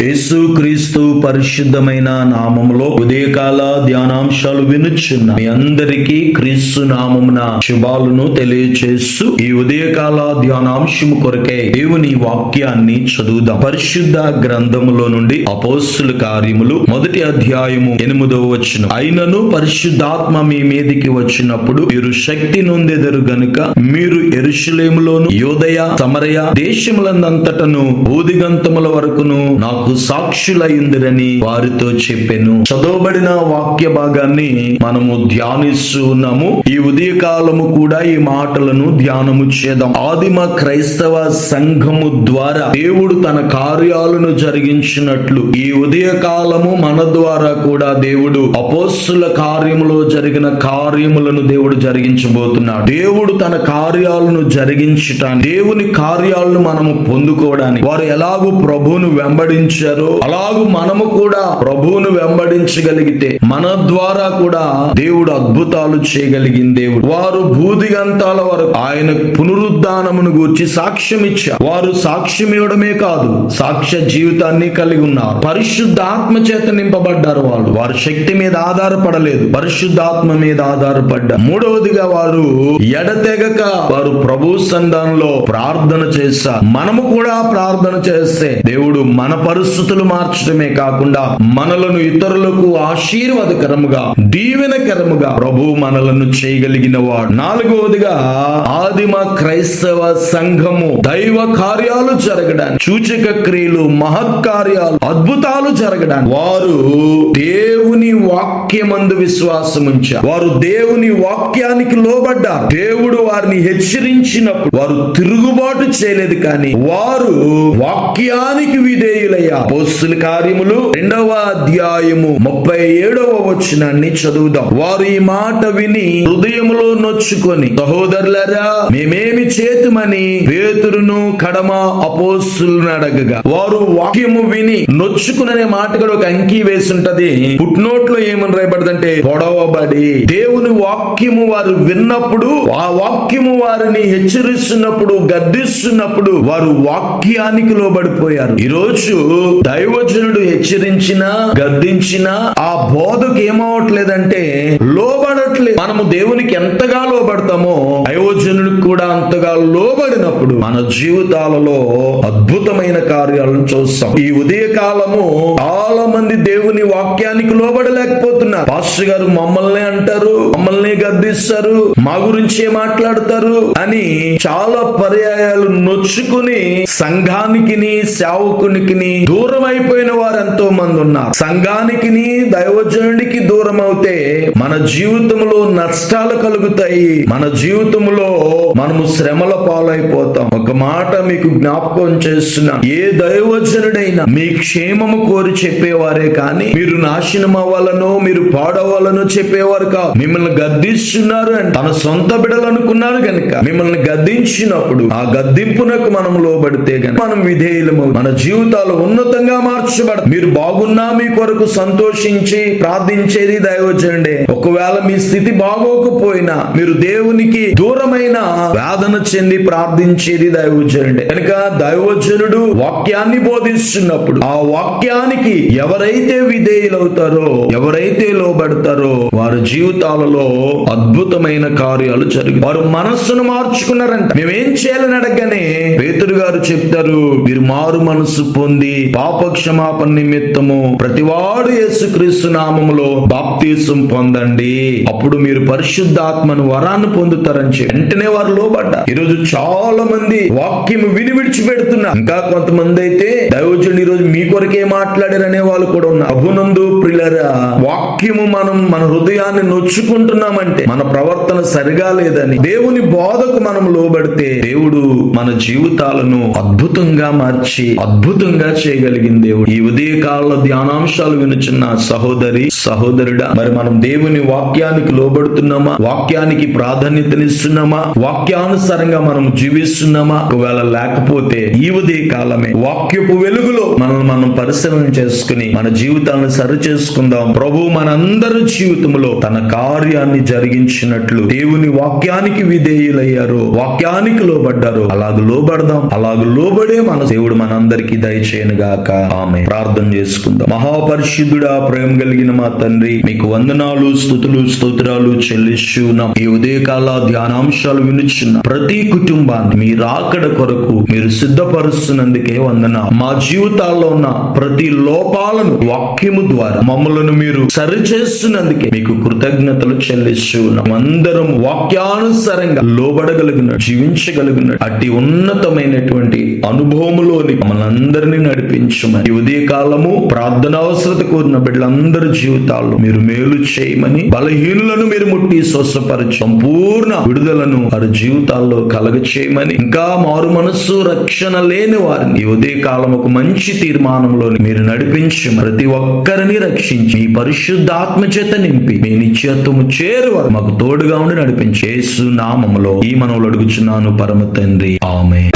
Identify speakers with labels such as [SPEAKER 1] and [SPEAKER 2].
[SPEAKER 1] యేసుక్రీస్తు పరిశుద్ధమైన నామములో ఉదయకాల ధ్యానాంశాలు వినుచున్న మీ అందరికీ క్రీస్తు నామమున శుభాలను తెలియచేస్తూ ఈ ఉదయకాల ధ్యానాంశము కొరకే దేవుని వాక్యాన్ని చదువుదాం. పరిశుద్ధ గ్రంథములో నుండి అపోస్తుల కార్యములు మొదటి అధ్యాయము ఎనిమిదవ వచ్చిన అయినను పరిశుద్ధాత్మ మీ మీదికి వచ్చినప్పుడు మీరు శక్తి నొందెదరు గనుక మీరు ఎరుషులేములోను యోదయ సమరయ దేశములందంతటను భూదిగంతముల వరకును నాకు సాక్షులయ్యుందిరని వారితో చెప్పెను. చదవబడిన వాక్య భాగాన్ని మనము ధ్యానిస్తూ ఉన్నాము ఈ ఉదయకాలము కూడా ఈ మాటలను ధ్యానము చేద్దాం. ఆదిమ క్రైస్తవ సంఘము ద్వారా దేవుడు తన కార్యాలను జరిగించినట్లు ఈ ఉదయ కాలము మన ద్వారా కూడా దేవుడు అపోస్సుల కార్యములో జరిగిన కార్యములను దేవుడు జరిగించబోతున్నాడు. దేవుడు తన కార్యాలను జరిగించటానికి దేవుని కార్యాలను మనము పొందుకోవడానికి వారు ఎలాగూ ప్రభువును వెంబడించారో అలాగూ మనము కూడా ప్రభువును వెంబడించగలిగితే మన ద్వారా కూడా దేవుడు అద్భుతాలు చేయగలిగిన దేవుడు. వారు భూదిగంతాల వరకు ఆయన పునరుద్ధానమును గూర్చి సాక్ష్యం ఇచ్చారు. వారు సాక్ష్యం ఇవ్వడమే కాదు సాక్ష్య జీవితాన్ని కలిగి ఉన్నారు. పరిశుద్ధాత్మ చేత నింపబడ్డారు వాళ్ళు. వారు శక్తి మీద ఆధారపడలేదు పరిశుద్ధాత్మ మీద ఆధారపడ్డారు. మూడవదిగా వారు ఎడతెగక వారు ప్రభు సంధానంలో ప్రార్థన చేశారు. మనము కూడా ప్రార్థన చేస్తే దేవుడు మన పరిస్థితులు మార్చడమే కాకుండా మనలను ఇతరులకు ఆశీర్వాదకరముగా దీవెనకరముగా ప్రభు మనలను చేయగలిగిన వాడు. నాలుగవదిగా ఆదిమ క్రైస్తవ సంఘము దైవ కార్యాలు జరగడానికి సూచక క్రియలు మహత్కార్యాలు అద్భుతాలు జరగడానికి వారు దేవుని వాక్యమందు విశ్వాసం ఉంచారు వారు దేవుని వాక్యానికి లోబడ్డారు. దేవుడు వారిని హెచ్చరించినప్పుడు వారు తిరుగుబాటు చేయలేదు కానీ వారు వాక్యానికి విధేయులయ్యా అపోస్తుల కార్యములు రెండవ అధ్యాయము ముప్పై ఏడవ వచనాన్ని చదువుదాం. వారు ఈ మాట విని హృదయములో నొచ్చుకొని సహోదరులరా మేమేమి చేతుమని పేతురును కడమ అపోస్తులను అడగగా వారు వాక్యము విని నొచ్చుకుననే మాట కూడా ఒక అంకీ వేసి ఉంటది పుట్నోట్లో ఏమని రాయబడదంటే పొడవబడి. దేవుని వాక్యము వారు విన్నప్పుడు ఆ వాక్యము వారిని హెచ్చరిస్తున్నప్పుడు గద్దిస్తున్నప్పుడు వారు వాక్యానికి లోబడిపోయారు. ఈ రోజు దైవజనుడు హెచ్చరించినా గద్దించినా ఆ బోధకు ఏమవట్లేదంటే లోబడట్లేదు మనము దేవునికి ఎంతగా లోబడతామో దైవజనుడికి కూడా అంతగా లోబడినప్పుడు మన జీవితాలలో అద్భుతమైన కార్యాలను చూస్తాం. ఈ ఉదయ కాలము చాలా మంది దేవుని వాక్యానికి లోబడలేకపోతున్నారు. పాస్టర్ గారు మమ్మల్ని అంటారు మమ్మల్ని గద్దిస్తారు మా గురించే మాట్లాడతారు అని చాలా పర్యాయాలు నొచ్చుకుని సంఘానికి సేవకునికి దూరం అయిపోయిన వారు ఎంతో మంది ఉన్నారు. సంఘానికి దైవజనుడికి దూరం అవుతే మన జీవితంలో నష్టాలు కలుగుతాయి. మన జీవితంలో మనము శ్రమల పాలైపోతాం. ఒక మాట మీకు జ్ఞాపకం చేస్తున్నా. ఏ దైవజనుడైనా మీ క్షేమము కోరి చెప్పేవారే కానీ మీరు నాశనం అవ్వాలనో మీరు పాడవాలనో చెప్పేవారు కాదు. మిమ్మల్ని గద్దిస్తున్నారు అని తన సొంత బిడలు అనుకున్నారు కనుక మిమ్మల్ని గద్దించినప్పుడు ఆ గద్దింపునకు మనం లోబడితే గనుక మనం విధేయులము. మన జీవితాలు ఉన్నతంగా మార్చబడ మీరు బాగున్నా మీ కొరకు సంతోషించి ప్రార్థించేది దైవజనుడే. ఒకవేళ మీ స్థితి బాగోకపోయినా మీరు దేవునికి దూరమైన వేదన చెంది ప్రార్థించేది దైవజనుడే. కనుక దైవజనుడు వాక్యాన్ని బోధిస్తున్నప్పుడు ఆ వాక్యానికి ఎవరైతే విధేయులవుతారో ఎవరైతే లోబడతారో వారి జీవితాలలో అద్భుతమైన కార్యాలు జరుగుతాయి. వారు మనస్సును మార్చుకున్నారంట. మేమేం చేయాలని అడగనే పేతురు గారు చెప్తారు మీరు మారు మనసు పొంది పాప క్షమాపణ నిమిత్తము ప్రతివాడు యేసుక్రీస్తు నామములో బాప్తీసం పొందండి. అప్పుడు మీరు పరిశుద్ధాత్మను వరాన్ని పొందుతారని చెప్పి వెంటనే వారు లోబడ్డారు. ఈరోజు చాలా మంది వాక్యం విని విడిచిపెడుతున్నారు ఇంకా కొంతమంది అయితే దైవజుడు ఈరోజు మీ కొరకే మాట్లాడారనే వాళ్ళు కూడా ఉన్నారు. అభునందు ప్రిలరా వాక్యము మనం మన హృదయాన్ని నొచ్చుకుంటున్నామంటే మన ప్రవర్తన సరిగా లేదని దేవుని బోధకు మనం లోబడితే దేవుడు మన జీవితాలను అద్భుతంగా మార్చి అద్భుతంగా చేయగలిగిన దేవుడు. ఈ ఉదయ కాల ధ్యానాంశాలు వినుచున్న సహోదరి సహోదరుడా మరి మనం దేవుని వాక్యానికి లోబడుతున్నామా? వాక్యానికి ప్రాధాన్యతనిస్తున్నామా? వాక్యానుసారంగా మనం మనం జీవిస్తున్నామా? ఒకవేళ లేకపోతే ఈ ఉదయ కాలమే. వాక్యపు వెలుగులో మనల్ని మనం పరిశీలన చేసుకుని మన జీవితాలను సరి చేసుకుందాం. ప్రభు మనందరి జీవితంలో తన కార్యాన్ని జరిగించినట్లు దేవుని వాక్యానికి విధేయులయ్యారు. వాక్యానికి లోబడ్డారు. అలాగ లోబడదాం. అలాగ లోబడే మన దేవుడు మనందరికీ దయచేయను గాక ఆమె ప్రార్థన చేసుకుందాం. మహాపరిశుద్ధుడా ప్రేమ కలిగిన మా తండ్రి మీకు వందనాలు స్థుతులు స్తోత్రాలు చెల్లిస్తున్నాం. ఈ ఉదయకాల ధ్యానాంశాలు వినుచున్న. ప్రతి కుటుంబాన్ని మీ రాకడ కొరకు మీరు సిద్ధపరుస్తున్నందుకే వందన మా జీవితాల్లో ఉన్న ప్రతి లోపాలను వాక్యము ద్వారా మమ్మలను మీరు సరిచేస్తున్నందుకే మీకు కృతజ్ఞతలు చెల్లిస్తున్నాం అందరం వాక్యానుసారంగా లోబడగలిగిన జీవించగలిగిన అట్టి ఉన్నతమైనటువంటి అనుభవములోని మనందరినీ నడిపించమని ఉదయ కాలము ప్రార్థన అవసరత కోరిన బిడ్డలందరి జీవితాల్లో మీరు మేలు చేయమని బలహీనులను మీరు ముట్టి స్వస్థపరచు సంపూర్ణ విడుదలను వారి జీవితాల్లో కల కలుగచేయమని ఇంకా మారు మనస్సు రక్షణ లేని వారిని ఈ ఉదయ కాలం ఒక మంచి తీర్మానంలో మీరు నడిపించి ప్రతి ఒక్కరిని రక్షించి మీ పరిశుద్ధాత్మ చేత నింపి మీ నిత్యత్వము చేరువారు. మాకు తోడుగా ఉండి నడిపించి యేసు నామములో ఈ మనవులు అడుగుచున్నాను పరమ తండ్రి. ఆమె